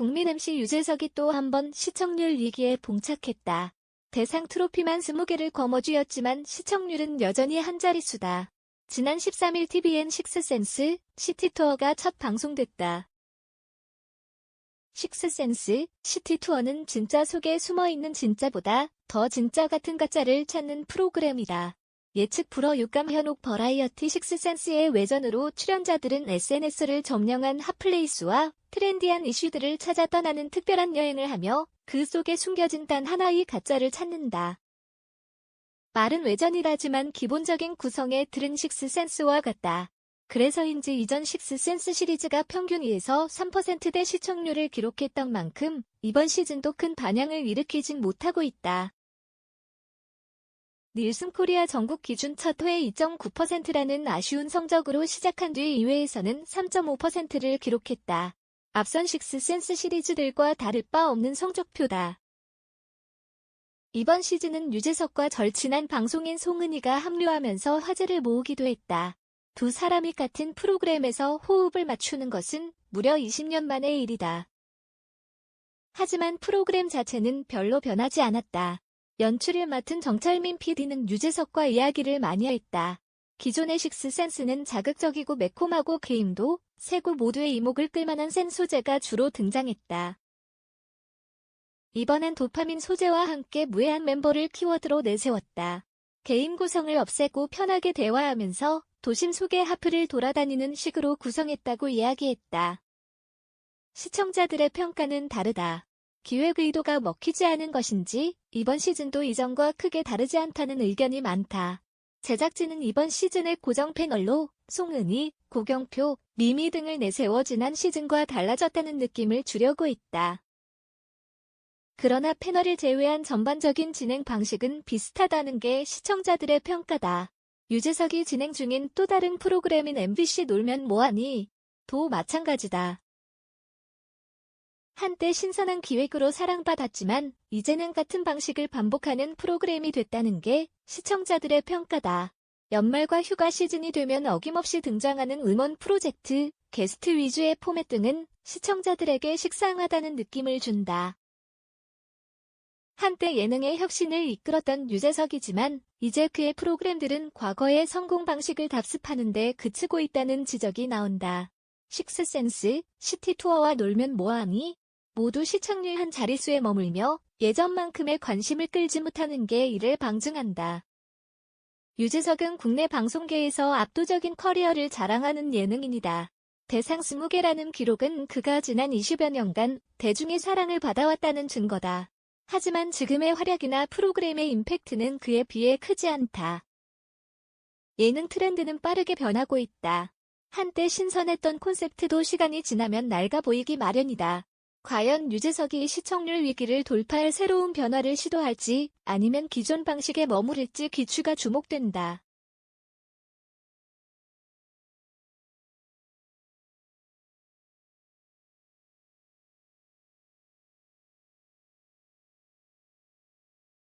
국민 MC 유재석이 또 한 번 시청률 위기에 봉착했다. 대상 트로피만 20개를 거머쥐었지만 시청률은 여전히 한 자릿수다. 지난 13일 TVN 식스센스 시티투어가 첫 방송됐다. 식스센스 시티투어는 진짜 속에 숨어있는 진짜보다 더 진짜 같은 가짜를 찾는 프로그램이다. 예측 불허 육감 현혹 버라이어티 식스센스의 외전으로 출연자들은 SNS를 점령한 핫플레이스와 트렌디한 이슈들을 찾아 떠나는 특별한 여행을 하며 그 속에 숨겨진 단 하나의 가짜를 찾는다. 말은 외전이라지만 기본적인 구성의 들은 식스센스와 같다. 그래서인지 이전 식스센스 시리즈가 평균 2에서 3%대 시청률을 기록했던 만큼 이번 시즌도 큰 반향을 일으키진 못하고 있다. 닐슨 코리아 전국 기준 첫 회 2.9%라는 아쉬운 성적으로 시작한 뒤 2회에서는 3.5%를 기록했다. 앞선 식스센스 시리즈들과 다를 바 없는 성적표다. 이번 시즌은 유재석과 절친한 방송인 송은이가 합류하면서 화제를 모으기도 했다. 두 사람이 같은 프로그램에서 호흡을 맞추는 것은 무려 20년 만의 일이다. 하지만 프로그램 자체는 별로 변하지 않았다. 연출을 맡은 정철민 PD는 유재석과 이야기를 많이 했다. 기존의 식스센스는 자극적이고 매콤하고 게임도 세구 모두의 이목을 끌만한 센 소재가 주로 등장했다. 이번엔 도파민 소재와 함께 무해한 멤버를 키워드로 내세웠다. 게임 구성을 없애고 편하게 대화하면서 도심 속의 하프를 돌아다니는 식으로 구성했다고 이야기했다. 시청자들의 평가는 다르다. 기획 의도가 먹히지 않은 것인지 이번 시즌도 이전과 크게 다르지 않다는 의견이 많다. 제작진은 이번 시즌의 고정 패널로 송은이, 고경표, 미미 등을 내세워 지난 시즌과 달라졌다는 느낌을 주려고 있다. 그러나 패널을 제외한 전반적인 진행 방식은 비슷하다는 게 시청자들의 평가다. 유재석이 진행 중인 또 다른 프로그램인 MBC 놀면 뭐하니? 도 마찬가지다. 한때 신선한 기획으로 사랑받았지만 이제는 같은 방식을 반복하는 프로그램이 됐다는 게 시청자들의 평가다. 연말과 휴가 시즌이 되면 어김없이 등장하는 음원 프로젝트, 게스트 위주의 포맷 등은 시청자들에게 식상하다는 느낌을 준다. 한때 예능의 혁신을 이끌었던 유재석이지만 이제 그의 프로그램들은 과거의 성공 방식을 답습하는데 그치고 있다는 지적이 나온다. 식스센스, 시티투어와 놀면 뭐하니? 모두 시청률 한 자릿수에 머물며 예전만큼의 관심을 끌지 못하는 게 이를 방증한다. 유재석은 국내 방송계에서 압도적인 커리어를 자랑하는 예능인이다. 대상 20개라는 기록은 그가 지난 20여 년간 대중의 사랑을 받아왔다는 증거다. 하지만 지금의 활약이나 프로그램의 임팩트는 그에 비해 크지 않다. 예능 트렌드는 빠르게 변하고 있다. 한때 신선했던 콘셉트도 시간이 지나면 낡아 보이기 마련이다. 과연 유재석이 시청률 위기를 돌파할 새로운 변화를 시도할지 아니면 기존 방식에 머무를지 귀추가 주목된다.